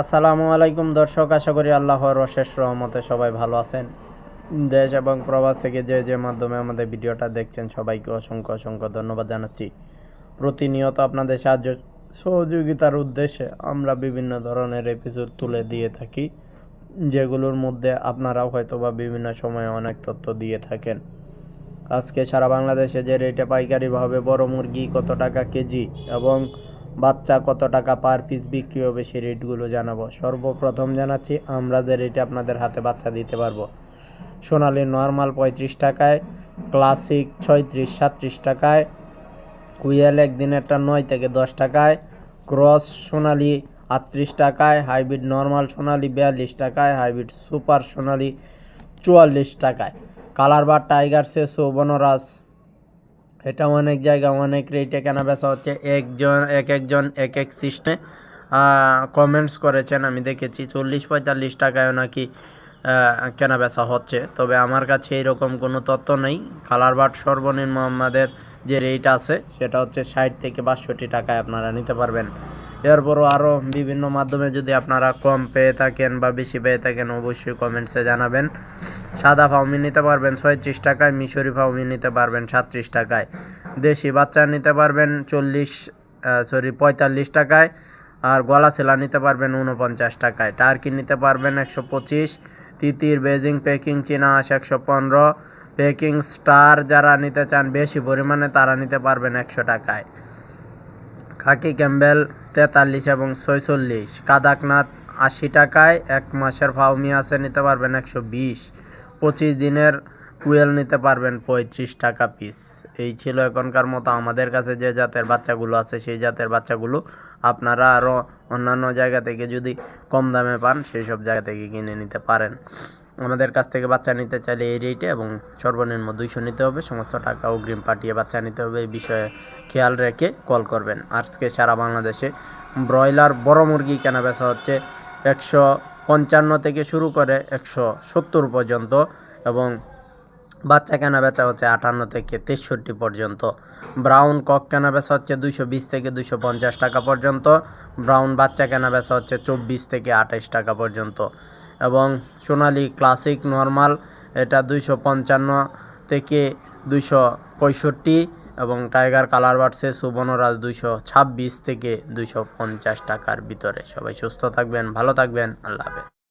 আসসালামু আলাইকুম দর্শক, আশা করি আল্লাহর অশেষ রহমতে সবাই ভালো আছেন। দেশ এবং প্রবাস থেকে যে যে মাধ্যমে আমাদের ভিডিওটা দেখছেন, সবাইকে অসংখ্য অসংখ্য ধন্যবাদ জানাচ্ছি। প্রতিনিয়ত আপনাদের সাহায্য, সহযোগিতার উদ্দেশ্যে আমরা বিভিন্ন ধরনের এপিসোড তুলে দিয়ে থাকি, যেগুলোর মধ্যে আপনারাও হয়তো বা বিভিন্ন সময়ে অনেক তথ্য দিয়ে থাকেন। আজকে সারা বাংলাদেশে যে রেটে পাইকারিভাবে বড় মুরগি কত টাকা কেজি এবং বাচ্চা কত টাকা পার পিস বিক্রি হবে সেই রেটগুলো জানাব। সর্বপ্রথম জানাচ্ছি, আমরা যে রেটে আপনাদের হাতে বাচ্চা দিতে পারব। সোনালি নর্মাল পঁয়ত্রিশ টাকায় ক্লাসিক ছয়ত্রিশ, সাতত্রিশ টাকায়, কুইয়াল একদিনেরটা নয় থেকে দশ টাকায় ক্রস সোনালি আটত্রিশ টাকায় হাইব্রিড নর্মাল সোনালি বিয়াল্লিশ টাকায় হাইব্রিড সুপার সোনালি চুয়াল্লিশ টাকায়। কালার বার টাইগার সে সৌবনরাজ এটা অনেক জায়গা, অনেক রেটে কেনা বেচা হচ্ছে। একজন, এক একজন, এক এক সিস্টে কমেন্টস করেছেন, আমি দেখেছি। চল্লিশ, পঁয়তাল্লিশ টাকায় নাকি কেনা বেচা হচ্ছে। তবে আমার কাছে এইরকম কোনো তথ্য নেই। কালার বাট সর্বনিম্ন আমাদের যে রেট আছে, সেটা হচ্ছে ষাট থেকে বাষট্টি টাকায় আপনারা নিতে পারবেন। এরপরও আরও বিভিন্ন মাধ্যমে যদি আপনারা কম পেয়ে থাকেন বা বেশি পেয়ে থাকেন, অবশ্যই কমেন্টসে জানাবেন। সাদা ফাউমি নিতে পারবেন ছয়ত্রিশ টাকায়, মিশরি ফাউমি নিতে পারবেন সাতত্রিশ টাকায়। দেশি বাচ্চা নিতে পারবেন চল্লিশ সরি পঁয়তাল্লিশ টাকায়। আর গলা ছেলা নিতে পারবেন উনপঞ্চাশ টাকায়। টার্কি নিতে পারবেন একশো পঁচিশ, তিতির, বেজিং, পেকিং চীনা হাঁস একশো পনেরো। পেকিং স্টার যারা নিতে চান, বেশি পরিমাণে তারা নিতে পারবেন একশো টাকায়। খাকি ক্যাম্বেল তেতাল্লিশ এবং ছয়চল্লিশ। কাদাকনাথ আশি টাকায় এক মাসের ফাউমি আছে নিতে পারবেন একশো বিশ। পঁচিশ দিনের কুয়েল নিতে পারবেন পঁয়ত্রিশ টাকা পিস। এই ছিল এখনকার মতো আমাদের কাছে যে জাতের বাচ্চাগুলো আছে, সেই জাতের বাচ্চাগুলো আপনারা আরও অন্যান্য জায়গা থেকে যদি কম দামে পান, সেই সব জায়গা থেকে কিনে নিতে পারেন। আমাদের কাছ থেকে বাচ্চা নিতে চাইলে এই রেটে এবং সর্বনিম্ন দুইশো নিতে হবে। সমস্ত টাকা অগ্রিম পাঠিয়ে বাচ্চা নিতে হবে। এই বিষয়ে খেয়াল রেখে কল করবেন। আজকে সারা বাংলাদেশে ব্রয়লার, বড় মুরগি কেনা বেচা হচ্ছে একশো পঞ্চান্ন থেকে শুরু করে একশো সত্তর পর্যন্ত এবং বাচ্চা কেনা বেচা হচ্ছে আটান্ন থেকে তেষট্টি পর্যন্ত। ব্রাউন কক কেনা বেচা হচ্ছে দুইশো বিশ থেকে দুইশো পঞ্চাশ টাকা পর্যন্ত। ব্রাউন বাচ্চা কেনা বেচা হচ্ছে চব্বিশ থেকে আঠাশ টাকা পর্যন্ত। এবং সোনালি ক্লাসিক নর্মাল, এটা দুইশো পঞ্চান্ন থেকে দুইশো পঁয়ষট্টি এবং টাইগার কালার বাড়ছে সুবর্ণরাজ দুইশো ছাব্বিশ থেকে দুইশো পঞ্চাশ টাকার ভিতরে। সবাই সুস্থ থাকবেন, ভালো থাকবেন, আল্লাহ হাফেজ।